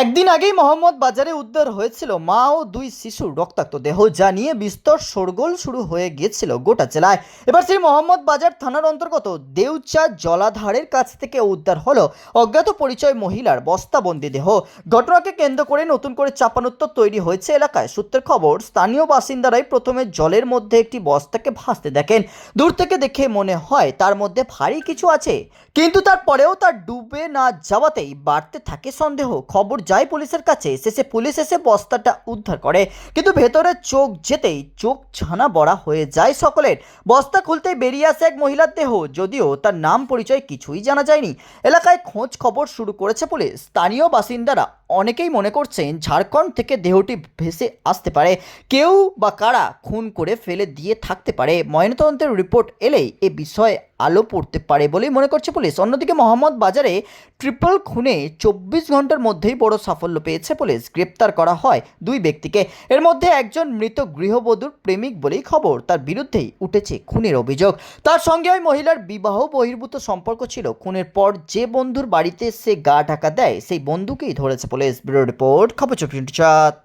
একদিন আগেই মোহাম্মদ বাজারে উদ্ধার হয়েছিল মা ও দুই শিশুর রক্তাক্ত দেহ, যা নিয়ে বিস্তর শোরগোল শুরু হয়ে গিয়েছিল গোটা জেলায়। এবার সেই মোহাম্মদ বাজার থানার অন্তর্গত দেউচা জলাধারের কাছ থেকে উদ্ধার হলো অজ্ঞাত পরিচয় মহিলার বস্তাবন্দি দেহ। ঘটনাকে কেন্দ্র করে নতুন করে চাপানোত্তর তৈরি হয়েছে এলাকায়। সূত্রের খবর, স্থানীয় বাসিন্দারাই প্রথমে জলের মধ্যে একটি বস্তাকে ভাসতে দেখেন। দূর থেকে দেখে মনে হয় তার মধ্যে ভারী কিছু আছে। কিন্তু তারপরেও তার ডুবে না যাওয়াতেই বাড়তে থাকে সন্দেহ। খবর যায় পুলিশের কাছে শেষে পুলিশ এসে বস্তাটা উদ্ধার করে। কিন্তু ভেতরে চোখ যেতেই চোখ ছানা বড়া হয়ে যায় সকলের। বস্তা খুলতে বেরিয়ে আসে এক মহিলার দেহ। যদিও তার নাম পরিচয় কিছুই জানা যায়নি। এলাকায় খোঁজ খবর শুরু করেছে পুলিশ। স্থানীয় বাসিন্দারা অনেকেই মনে করছেন ঝাড়খণ্ড থেকে দেহটি ভেসে আসতে পারে। কেউ বা কারা খুন করে ফেলে দিয়ে থাকতে পারে। ময়নাতদন্তের রিপোর্ট এলেই এ বিষয়ে আলো পড়তে পারে বলেই মনে করছে পুলিশ। অন্যদিকে মোহাম্মদ বাজারে ট্রিপল খুনে চব্বিশ ঘণ্টার মধ্যেই বড় সাফল্য পেয়েছে পুলিশ। গ্রেপ্তার করা হয় দুই ব্যক্তিকে। এর মধ্যে একজন মৃত গৃহবধূর প্রেমিক বলেই খবর। তার বিরুদ্ধেই উঠেছে খুনের অভিযোগ। তার সঙ্গে ওই মহিলার বিবাহ বহির্ভূত সম্পর্ক ছিল। খুনের পর যে বন্ধুর বাড়িতে সে গা ঢাকা দেয়, সেই বন্ধুকেই ধরেছে পুলিশ। ব্যুরো রিপোর্ট খবর চব্বিশ